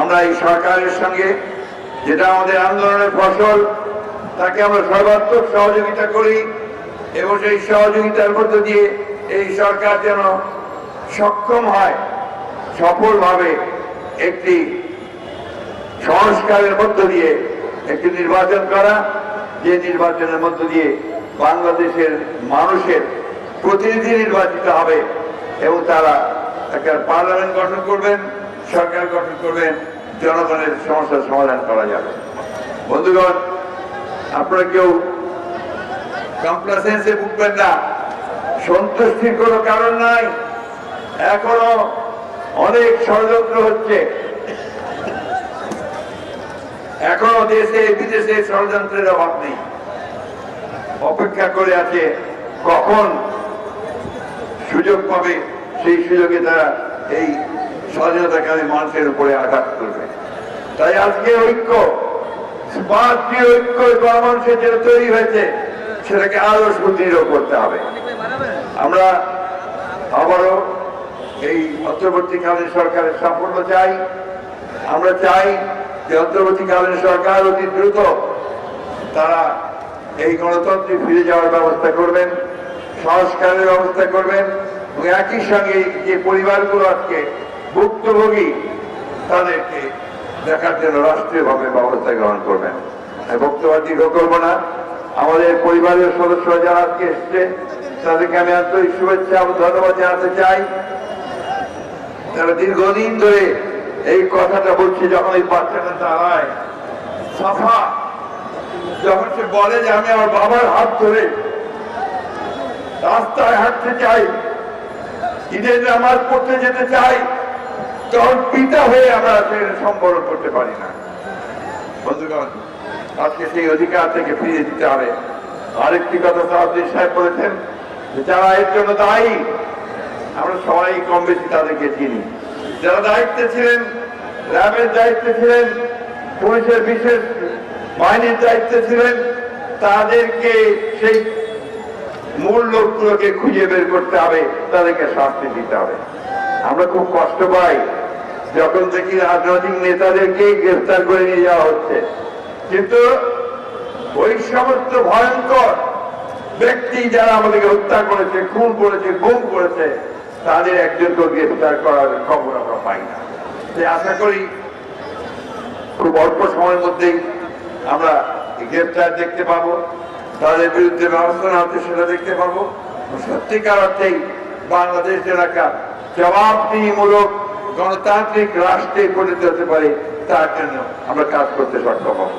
আমরা এই সরকারের সঙ্গে যেটা আমাদের আন্দোলনের ফসল, তাকে আমরা সর্বাত্মক সহযোগিতা করি এবং সেই সহযোগিতার মধ্য দিয়ে এই সরকার যেন সক্ষম হয়, সফলভাবে একটি সংস্কারের মধ্য দিয়ে একটি নির্বাচন করা, যে নির্বাচনের মধ্য দিয়ে বাংলাদেশের মানুষের প্রতিনিধি নির্বাচিত হবে এবং তারা একটা পার্লামেন্ট গঠন করবেন। সরকার গঠন করবেন জনগণের সমস্যার সমাধান করা যাবে। বন্ধুগণ, আপনারা কেউ কমপ্লাসেন্সে ভুগবেন না। সন্তুষ্টির কোনো কারণ নাই। এখনও অনেক ষড়যন্ত্র হচ্ছে। এখনও দেশে, বিদেশে ষড়যন্ত্রের অভাব নেই। অপেক্ষা করে আছে কখন সুযোগ পাবে সেই সুযোগে তারা এই স্বাধীনতাকামী মানুষের উপরে আঘাত করবে। তাই আজকে ঐক্য ঐক্য গণমানুষের যেটা তৈরি হয়েছে, সেটাকে আরও সুদৃঢ় করতে হবে। আমরা আবারও এই অন্তর্বর্তীকালীন সরকারের সাফল্য চাই। আমরা চাই যে অন্তর্বর্তীকালীন সরকার অতি দ্রুত তারা এই গণতন্ত্রে ফিরে যাওয়ার ব্যবস্থা করবেন, সংস্কারের ব্যবস্থা করবেন এবং একই সঙ্গে যে পরিবারগুলো আজকে ভুক্তভোগী তাদেরকে দেখার জন্য রাষ্ট্রীয়ভাবে ব্যবস্থা গ্রহণ করবেন। আমি বক্তব্য দীর্ঘ করব না। আমাদের পরিবারের সদস্যরা যারা আজকে এসছে, তাদেরকে আমি আন্তরিক শুভেচ্ছা এবং ধন্যবাদ জানাতে চাই। তারা দীর্ঘদিন ধরে এই কথাটা বলছে, যখন এই বাচ্চাটা দাঁড়ায়, সাফা, যখন সে বলে যে, আমি আমার বাবার হাত ধরে রাস্তায় হাঁটতে চাই, ঈদের নামাজ পড়তে যেতে চাই পিতা হয়ে আমরা সম্বরণ করতে পারি না। বন্ধুগণ, আজকে সেই অধিকার থেকে ফিরিয়ে দিতে হবে। আরেকটি কথা সাহায্য সাহেব বলেছেন যারা এর জন্য দায়ী, আমরা সবাই কম বেশি তাদেরকে চিনি। যারা দায়িত্বে ছিলেন, র্যাবের দায়িত্বে ছিলেন, পুলিশের বিশেষ বাহিনীর দায়িত্বে ছিলেন, তাদেরকে সেই মূল লোকগুলোকে খুঁজে বের করতে হবে, তাদেরকে শাস্তি দিতে হবে। আমরা খুব কষ্ট পাই। যখন দেখি রাজনৈতিক নেতাদেরকে গ্রেফতার করে নিয়ে যাওয়া হচ্ছে। কিন্তু ওই সমস্ত ভয়ঙ্কর ব্যক্তি যারা আমাদেরকে হত্যা করেছে, খুন করেছে, গুম করেছে, তাদের একজনকে গ্রেফতার করার খবর আমরা পাই না। তাই আশা করি খুব অল্প সময়ের মধ্যেই আমরা গ্রেফতার দেখতে পাবো। তাদের বিরুদ্ধে ব্যবস্থা নেওয়া হচ্ছে সেটা দেখতে পাবো। সত্যিকার অর্থেই বাংলাদেশ এলাকা জবাবদিহিমূলক গণতান্ত্রিক রাষ্ট্রে পরিণত হতে পারি তার জন্য আমরা কাজ করতে সক্ষম হব।